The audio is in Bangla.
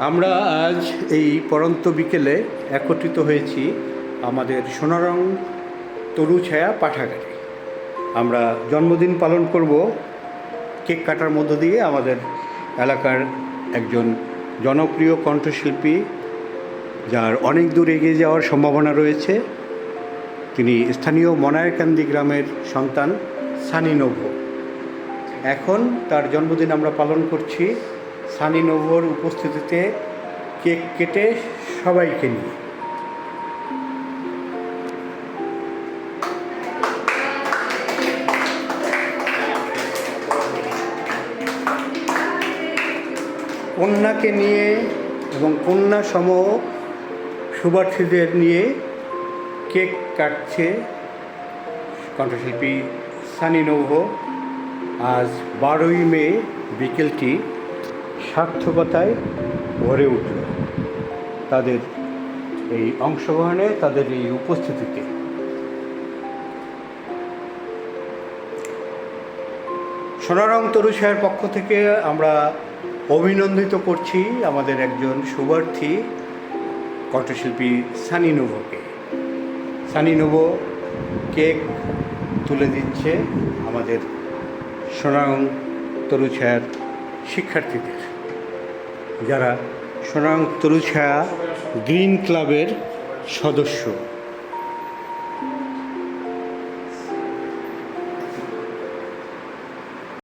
আমরা আজ এই পরন্ত বিকেলে একত্রিত হয়েছি আমাদের সোনারং তরু ছায়া পাঠাগারে। আমরা জন্মদিন পালন করব। কেক কাটার মধ্য দিয়ে আমাদের এলাকার একজন জনপ্রিয় কণ্ঠশিল্পী, যার অনেক দূর এগিয়ে যাওয়ার সম্ভাবনা রয়েছে। তিনি স্থানীয় মনায়রকান্দি গ্রামের সন্তান সানি নভো। এখন তার জন্মদিন আমরা পালন করছি সানি নভোর উপস্থিতিতে কেক কেটে সবাইকে নিয়ে। কন্যাকে নিয়ে এবং কন্যা সম শুভার্থীদের নিয়ে কেক কাটছে কণ্ঠশিল্পী সানি নৌহ আজ বারোই মে বিকেলটি সার্থকতায় ভরে উঠল। তাদের এই অংশগ্রহণে, তাদের এই উপস্থিতিতে। সোনারং তরুষায়ের পক্ষ থেকে আমরা অভিনন্দিত করছি আমাদের একজন শুভার্থী কণ্ঠশিল্পী সানি নোভোকে। সানি নোভো কেক তুলে দিচ্ছে আমাদের সোনারং তরুছায়ার শিক্ষার্থীদের। যারা সোনারং তরুছায়া গ্রিন ক্লাবের সদস্য।